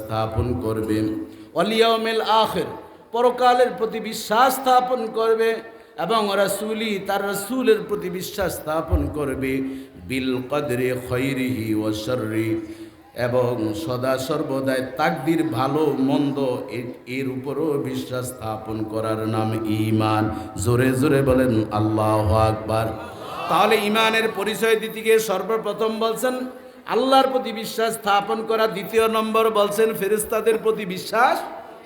স্থাপন করবে। অলিয়মেল আখের, পরকালের প্রতি বিশ্বাস স্থাপন করবে এবং রাসূলি তার রাসূলের প্রতি বিশ্বাস স্থাপন করবে। বিল কদরে খৈরিহি ও শর্রি, এবং সদা সর্বদাই তাকদির ভালো মন্দ এর উপরও বিশ্বাস স্থাপন করার নাম ইমান জোরে জোরে বলেন আল্লাহ আকবার। তাহলে ইমানের পরিচয় দিতে গিয়ে সর্বপ্রথম বলছেন আল্লাহর প্রতি বিশ্বাস স্থাপন করা দ্বিতীয় নম্বর বলছেন ফেরিস্তাদের প্রতি বিশ্বাস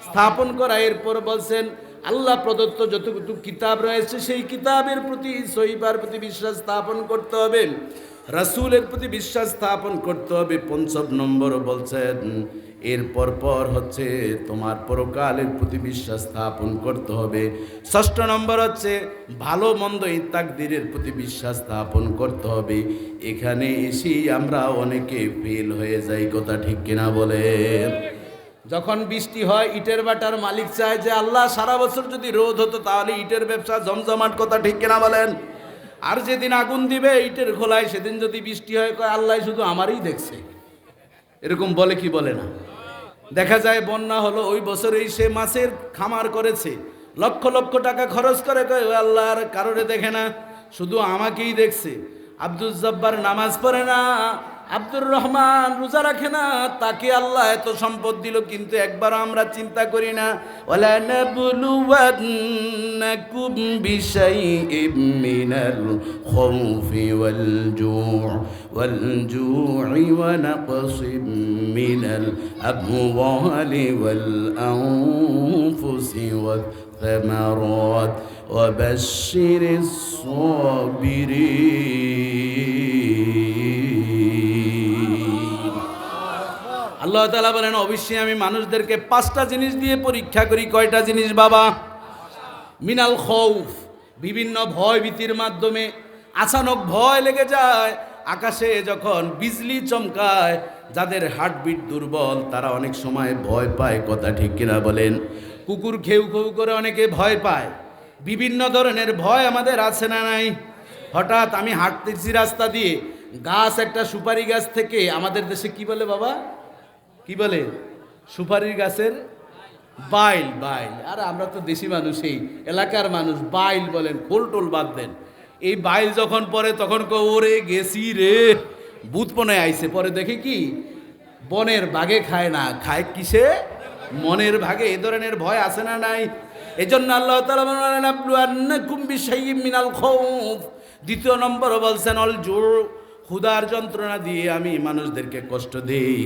স্থাপন করা। এরপর বলছেন, আল্লাহ প্রদত্ত যতটুকু কিতাব রয়েছে সেই কিতাবের প্রতি সহিবার প্রতি বিশ্বাস স্থাপন করতে হবে। রাসুলের প্রতি বিশ্বাস স্থাপন করতে হবে। পঞ্চম নম্বর বলছেন এরপর পর হচ্ছে তোমার পরকালের প্রতি বিশ্বাস স্থাপন করতে হবে। ষষ্ঠ নম্বর হচ্ছে ভালো মন্দ ইত্যাদিরের প্রতি বিশ্বাস স্থাপন করতে হবে। এখানে এসেই আমরা অনেকে ফেল হয়ে যাই, কথা ঠিক কিনা বলে? যখন বৃষ্টি হয়, ইটের বাটার মালিক চায় যে, আল্লাহ, সারা বছর যদি রোদ হতো তাহলে ইটের ব্যবসা জমজমাট কথা ঠিক কিনা বলেন? আর যেদিন আগুন দিবে, ইটের খোলায় সেদিন যদি বৃষ্টি হয়, কয়, আল্লাহ শুধু আমারই দেখছে এরকম বলে কি বলে না? দেখা যায় বন্যা হলো ওই বছরেই সে মাছের খামার করেছে। লক্ষ লক্ষ টাকা খরচ করে কয়, আল্লাহর কারোরে দেখে না শুধু আমাকেই দেখছে। আব্দুল জব্বার নামাজ পড়ে না আব্দুর রহমান রোজা রাখে না তাকে আল্লাহ এত সম্পদ দিল কিন্তু একবার আমরা চিন্তা করি না ওয়ালা নাবলুওয়ান্নাকুম বিশাইইম মিনাল খাউফি ওয়াল জু'ই ওয়াল জু'ই ওয়া নাকসিম মিনাল আমওয়ালি ওয়াল আনফুসি ওয়াল ثمرات وبشر الصابرين আল্লাহ তালা বলেন, অবশ্যই আমি মানুষদেরকে পাঁচটা জিনিস দিয়ে পরীক্ষা করি। কয়টা জিনিস বাবা? মিনাল খৌফ, বিভিন্ন ভয় ভীতির মাধ্যমে। আচানক ভয় লেগে যায়, আকাশে যখন বিজলি চমকায়, যাদের হার্টবিট দুর্বল, তারা অনেক সময় ভয় পায়, কথা ঠিক কিনা বলেন? কুকুর খেউ খেউ করে অনেকে ভয় পায়। বিভিন্ন ধরনের ভয় আমাদের আছে না নাই? হঠাৎ আমি হাঁটতেছি রাস্তা দিয়ে, গাছ একটা সুপারি গাছ থেকে, আমাদের দেশে কি বলে বাবা? কি বলে? সুপারির গাছের বাইল বাইল। আর আমরা তো দেশি মানুষ এই, এলাকার মানুষ, বাইল বলেন, খোল টোল বাদ দেন। এই বাইল যখন পরে তখন কো, ওরে গেছি রে। বুধপনে আইছে। পরে দেখে কি? বনের বাগে খায় না। খায় কিসে? মনের ভাগে। এ ধরনের ভয় আছে না নাই? এই জন্য আল্লাহ তালা বলেন মিনাল খাউফ দ্বিতীয় নম্বর বলছেন, অল জোর ক্ষুধার যন্ত্রণা দিয়ে আমি মানুষদেরকে কষ্ট দেই।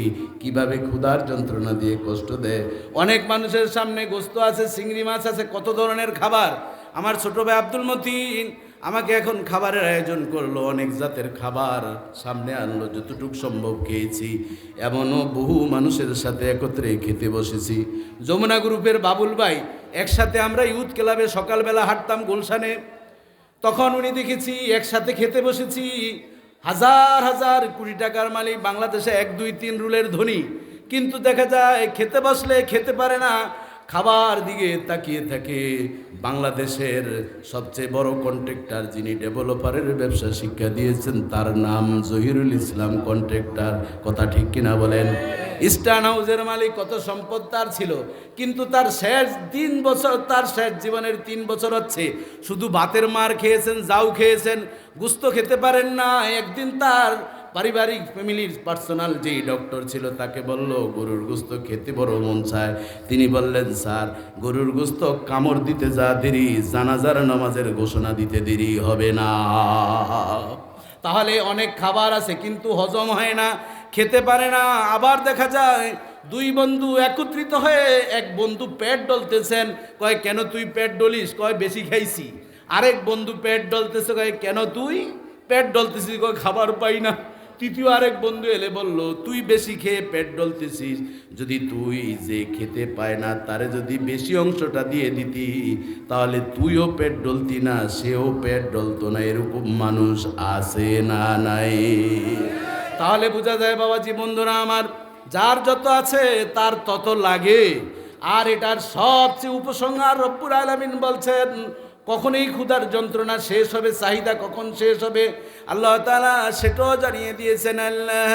কীভাবে ক্ষুধার যন্ত্রণা দিয়ে কষ্ট দেয়? অনেক মানুষের সামনে গোস্ত আছে, চিংড়ি মাছ আছে, কত ধরনের খাবার? আমার ছোট ভাই আব্দুল মতিন আমাকে এখন খাবারের আয়োজন করল, অনেক জাতের খাবার সামনে আনলো, যতটুক সম্ভব খেয়েছি। এমনও বহু মানুষের সাথে একত্রে খেতে বসেছি। যমুনা গ্রুপের বাবুল ভাই, একসাথে আমরা ইউথ ক্লাবে সকালবেলা হাঁটতাম গুলশানে। তখন উনি দেখেছি, একসাথে খেতে বসেছি। হাজার হাজার কোটি টাকার মালিক, বাংলাদেশে এক, দুই, তিন রুলের ধনী। কিন্তু দেখা যায়, খেতে বসলে খেতে পারে না, খাবার দিকে তাকিয়ে থাকে। বাংলাদেশের সবচেয়ে বড় কন্ট্রাক্টর যিনি ডেভেলপারের ব্যবসা শিক্ষা দিয়েছেন, তার নাম জহিরুল ইসলাম কন্ট্রাক্টর কথা ঠিক কিনা বলেন? ইস্টার্ন হাউসের মালিক কত সম্পদ তার ছিল, কিন্তু তার শেষ তিন বছর, তার শেষ জীবনের তিন বছর হচ্ছে, শুধু ভাতের মার খেয়েছেন, যাও খেয়েছেন, গুস্ত খেতে পারেন না, একদিন তার পারিবারিক ফ্যামিলির পার্সোনাল যেই ডক্টর ছিল তাকে বলল, গরুর গোস্ত খেতে বড় মন চায়। তিনি বললেন, স্যার, গরুর গোস্ত কামড় দিতে যা দেরি, জানাজার নামাজের ঘোষণা দিতে দেরি হবে না। তাহলে অনেক খাবার আছে, কিন্তু হজম হয় না। খেতে পারে না। আবার দেখা যায় দুই বন্ধু একত্রিত হয়ে এক বন্ধু পেট ডলতেছেন, কয়, কেন তুই পেট ডলিস? কয়, বেশি খাইছি। আরেক বন্ধু পেট ডলতেছে, কয়, কেন তুই পেট ডলতেছিস? কয়, খাবার পাই না। তৃতীয় আরেক বন্ধু এলে বলল, তুই বেশি খেয়ে পেট ডলতেছিস। যদি তুই যে খেতে পায় না, তারে যদি বেশি অংশটা দিয়ে দিতি, তাহলে তুইও পেট ডলতি না, সেও পেট ডলতো না। এরকম মানুষ আছে না নাই? তাহলে বোঝা যায় বাবাজি, বন্ধুরা আমার, যার যত আছে তার তত লাগে। আর এটার সবচেয়ে উপসংহার রব্বুর আলামিন বলছেন কখন এই ক্ষুধার যন্ত্রণা শেষ হবে, চাহিদা কখন শেষ হবে? আল্লাহ তালা সেটাও জানিয়ে দিয়েছেন আল্লাহ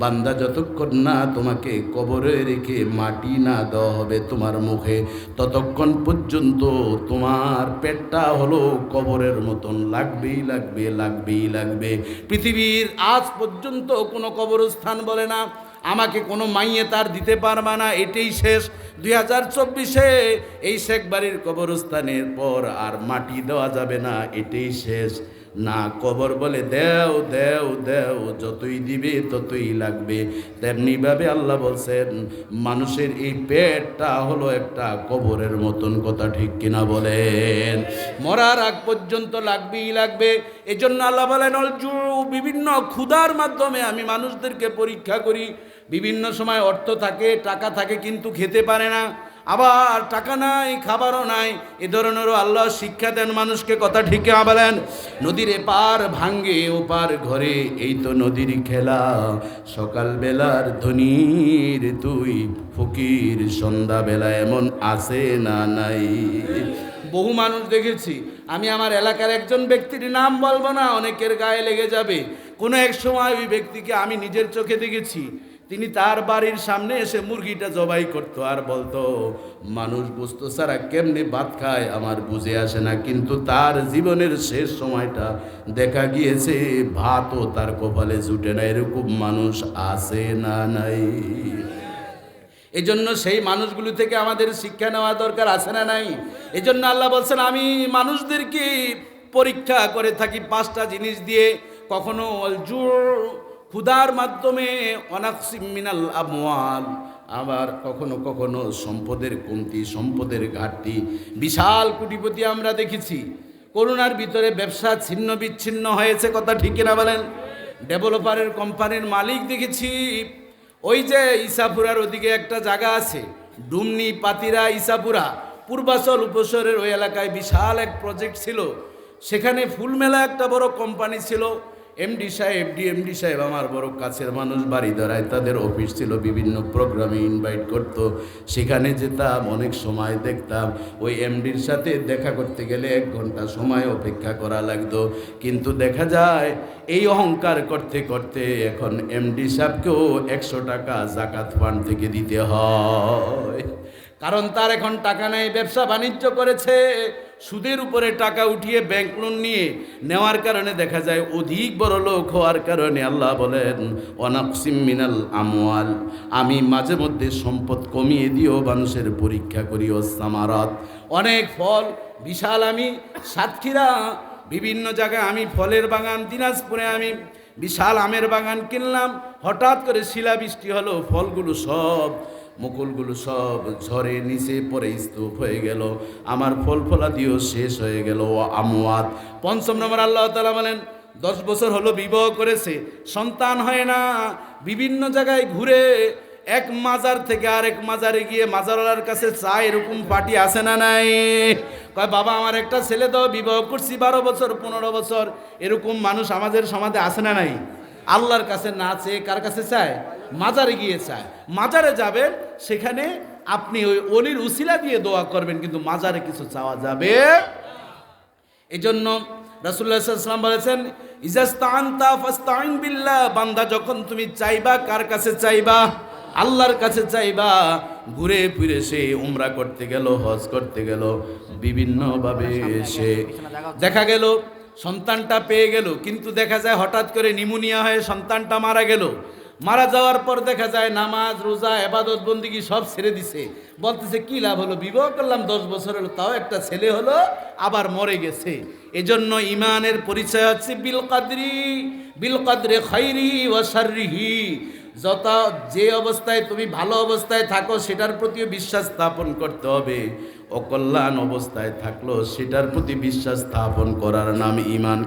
বান্দা যতক্ষণ না তোমাকে কবরে রেখে মাটি না দেওয়া হবে তোমার মুখে, ততক্ষণ পর্যন্ত তোমার পেটটা হলো কবরের মতন। লাগবেই লাগবে লাগবেই লাগবে। পৃথিবীর আজ পর্যন্ত কোনো কবরস্থান বলে না, আমাকে কোনো মাইয়ে তার দিতে পারবা না, এটাই শেষ। দুই হাজার চব্বিশে এই শেখ বাড়ির কবরস্থানের পর আর মাটি দেওয়া যাবে না, এটাই শেষ। না কবর বলে দেও দেও দেও, যতই দিবে ততই লাগবে। তেমনিভাবে আল্লাহ বলছেন, মানুষের এই পেটটা হলো একটা কবরের মতন কথা ঠিক কিনা বলেন। মরার আগ পর্যন্ত লাগবেই লাগবে। এজন্য আল্লাহ বলেন, অলজু, বিভিন্ন ক্ষুধার মাধ্যমে আমি মানুষদেরকে পরীক্ষা করি। বিভিন্ন সময় অর্থ থাকে, টাকা থাকে, কিন্তু খেতে পারে না। আবার টাকা নাই, খাবারও নাই, এ ধরনেরও আল্লাহ শিক্ষা দেন মানুষকে, কথা ঠিকই বলেন? নদীর এপার ভাঙ্গে ওপার ঘরে, এই তো নদীর খেলা। সকালবেলার ধনির তুই, ফকির, সন্ধ্যাবেলা এমন আসে না নাই? বহু মানুষ দেখেছি, আমি আমার এলাকার একজন ব্যক্তির নাম বলব না, অনেকের গায়ে লেগে যাবে। কোনো এক সময় ওই ব্যক্তিকে আমি নিজের চোখে দেখেছি। তিনি তার বাড়ির সামনে এসে মুরগিটা জবাই করতো আর বলতো, মানুষ বুঝতো সারা কেমনে ভাত খায় আমার বুঝে আসে না, কিন্তু তার জীবনের শেষ সময়টা দেখা গিয়েছে, ভাতও তার কপালে জুটে না এরকম মানুষ আসে না নাই? এজন্য সেই মানুষগুলি থেকে আমাদের শিক্ষা নেওয়া দরকার আছে না নাই? এজন্য আল্লাহ বলছেন, আমি মানুষদেরকে পরীক্ষা করে থাকি পাঁচটা জিনিস দিয়ে, কখনো অলজুর ক্ষুধার মাধ্যমে অনাকসিম মিনাল আমওয়াল। আবার কখনো কখনো সম্পদের কমতি, সম্পদের ঘাটতি। বিশাল কোটিপতি আমরা দেখেছি। করোনার ভিতরে ব্যবসা ছিন্ন বিচ্ছিন্ন হয়েছে, কথা ঠিক না বলেন? ডেভেলপারের কোম্পানির মালিক দেখেছি। ওই যে ইসাপুরার ওদিকে একটা জায়গা আছে, ডুমনি পাতিরা ইসাপুরা। পূর্বাচল উপসরের ওই এলাকায় বিশাল এক প্রজেক্ট ছিল। সেখানে ফুলমেলা একটা বড় কোম্পানি ছিল। এমডি সাহেব ডিএমডি সাহেব আমার বড় কাছের মানুষ, বাড়ি ধরায় তাদের অফিস ছিল, বিভিন্ন প্রোগ্রামে ইনভাইট করতো। সেখানে যেতাম, অনেক সময় দেখতাম। ওই এমডির সাথে দেখা করতে গেলে এক ঘণ্টা সময় অপেক্ষা করা লাগতো। কিন্তু দেখা যায়, এই অহংকার করতে করতে এখন এমডি সাহেবকেও একশো টাকা জাকাত ফান্ড থেকে দিতে হয়। কারণ তার এখন টাকা নেই, ব্যবসা বাণিজ্য করেছে। সুদের উপরে টাকা উঠিয়ে ব্যাংক লোন নিয়ে নেওয়ার কারণে দেখা যায় অধিক বড় লোক হওয়ার কারণে আল্লাহ বলেন অনাকসিম মিনাল আমওয়াল আমি মাঝে মধ্যে সম্পদ কমিয়ে দিও, মানুষের পরীক্ষা করি ও সামারত। অনেক ফল, বিশাল আমি, সাতক্ষীরা, বিভিন্ন জায়গায় আমি ফলের বাগান, দিনাজপুরে আমি বিশাল আমের বাগান কিনলাম। হঠাৎ করে শিলাবৃষ্টি হলো, ফলগুলো সব মুকুলগুলো সব ঝরে নিচে পরে স্তূপ হয়ে গেল। আমার ফল ফলাদিও শেষ হয়ে গেল। আমওয়াত। পঞ্চম নম্বর আল্লাহ তালা বলেন, দশ বছর হলো বিবাহ করেছে, সন্তান হয় না। বিভিন্ন জায়গায় ঘুরে এক মাজার থেকে আরেক মাজারে গিয়ে মাজারওয়ালার কাছে চায় এরকম পার্টি আসে না নাই? কয়, বাবা, আমার একটা ছেলে তো বিবাহ করছি বারো বছর, পনেরো বছর। এরকম মানুষ আমাদের সমাজে আসে না নাই? আল্লাহর কাছে না চেয়ে কার কাছে চায়? মাজারে গিয়ে চায় মাজারে যাবেন সেখানে আপনি ওই অলির উসিলা দিয়ে দোয়া করবেন, কিন্তু মাজারে কিছু চাওয়া যাবে এই জন্য রাসুল্লাহাম বলেছেন ইজাস্তান্তা ফাস্তাইন বিল্লাহ বান্দা যখন তুমি চাইবা, কার কাছে চাইবা? আল্লাহর কাছে চাইবা। ঘুরে ফিরে সে উমরা করতে গেল, হজ করতে গেল, বিভিন্নভাবে সে দেখা গেল, সন্তানটা পেয়ে গেল, কিন্তু দেখা যায় হঠাৎ করে নিমোনিয়া হয়ে সন্তানটা মারা গেল। মারা যাওয়ার পর দেখা যায় নামাজ, রোজা, এবাদত, বন্দিগি সব ছেড়ে দিছে। বলতেছে, কি লাভ হলো? বিবাহ করলাম, দশ বছর হলো, তাও একটা ছেলে হলো, আবার মরে গেছে। এজন্য ইমানের পরিচয় হচ্ছে, বিল কাদরি, বিল কাদরে খৈরি ও শারিহি যত, যে অবস্থায় তুমি ভালো অবস্থায় থাকো, সেটার প্রতিও বিশ্বাস স্থাপন করতে হবে। অকল্যাণ অবস্থায় থাকল সেটার প্রতি বিশ্বাস স্থাপন করার নাম ইমান